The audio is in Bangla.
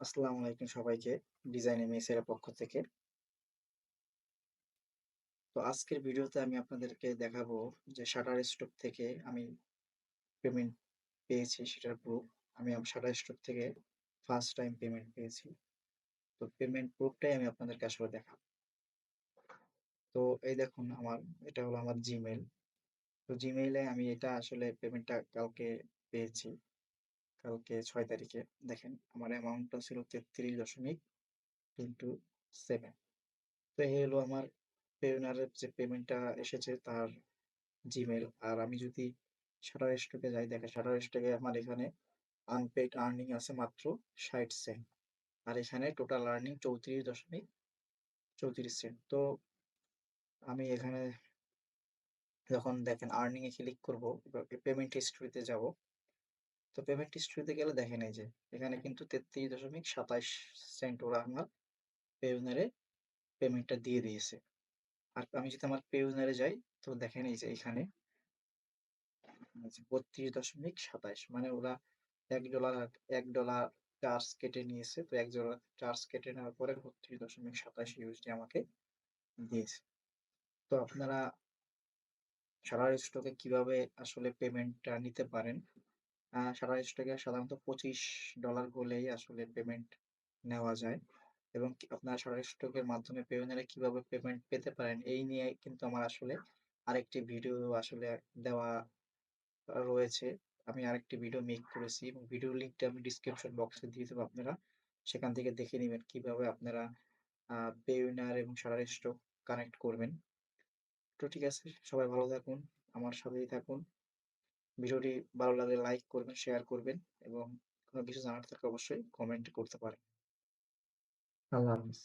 আসসালামু আলাইকুম সবাইকে ডিজাইন এমএস এর পক্ষ থেকে। তো আজকের ভিডিওতে আমি আপনাদেরকে দেখাবো যে Shutterstock থেকে আমি পেমেন্ট পেয়েছি সেটার প্রুফ। আমি আম Shutterstock থেকে ফার্স্ট টাইম পেমেন্ট পেয়েছি। তো পেমেন্ট প্রুফটাই আমি আপনাদেরকে আসলে দেখাবো। তো এই দেখুন আমার, এটা হলো আমার Gmail। তো জিমেইলে আমি এটা আসলে পেমেন্টটা কালকে পেয়েছি। কালকে ছয় তারিখে। দেখেন আমার অ্যামাউন্টটা ছিল 33.27 তো এই হলো আমার পেওনারের যে পেমেন্টটা এসেছে তার Gmail। আর আমি যদি Shutterstock এ যাই দেখেন Shutterstock এ আমার এখানে আনপেইড আর্নিং আছে মাত্র ৬০ সেন্ট। আর এখানে টোটাল আর্নিং 34.34 সেন্ট। তো আমি এখানে যখন দেখেন আর্নিং এ ক্লিক করব, পেমেন্ট হিস্ট্রিতে যাব। তো পেমেন্ট হিস্ট্রিতে গেলে দেখেন এই যে, এখানে কিন্তু 33.27 সেন্ট ওরা আমার পেওনারে পেমেন্টটা দিয়ে দিয়েছে। আর আমি যদি আমার পেওনারে যাই, তো দেখেন এই যে এখানে 32.27 মানে ওরা $1 $1 চার্জ কেটে নিয়েছে। তো $1 চার্জ কেটে নেওয়ার পরে 32.27 USD আমাকে দিয়েছে। তো আপনারা Shutterstock এ কীভাবে আসলে পেমেন্টটা নিতে পারেন? Shutterstock এ সাধারণত $25 হলেই আসলে পেমেন্ট নেওয়া যায়। এবং আপনারা Shutterstock এর মাধ্যমে পেওনারে কীভাবে পেমেন্ট পেতে পারেন এই নিয়ে কিন্তু আমার আসলে আরেকটি ভিডিও আসলে দেওয়া রয়েছে। আমি আরেকটি ভিডিও মেক করেছি এবং ভিডিওর লিঙ্কটা আমি ডেসক্রিপশন বক্সে দিয়ে দেব আপনারা সেখান থেকে দেখে নেবেন কীভাবে আপনারা আ পেওনার এবং Shutterstock কানেক্ট করবেন। তো ঠিক আছে সবাই ভালো থাকুন, আমার সাথেই থাকুন। ভিডিওটি ভালো লাগলে লাইক করবেন, শেয়ার করবেন এবং কোনো কিছু জানার থাকলে অবশ্যই কমেন্ট করতে পারেন। আল্লাহ হাফেজ।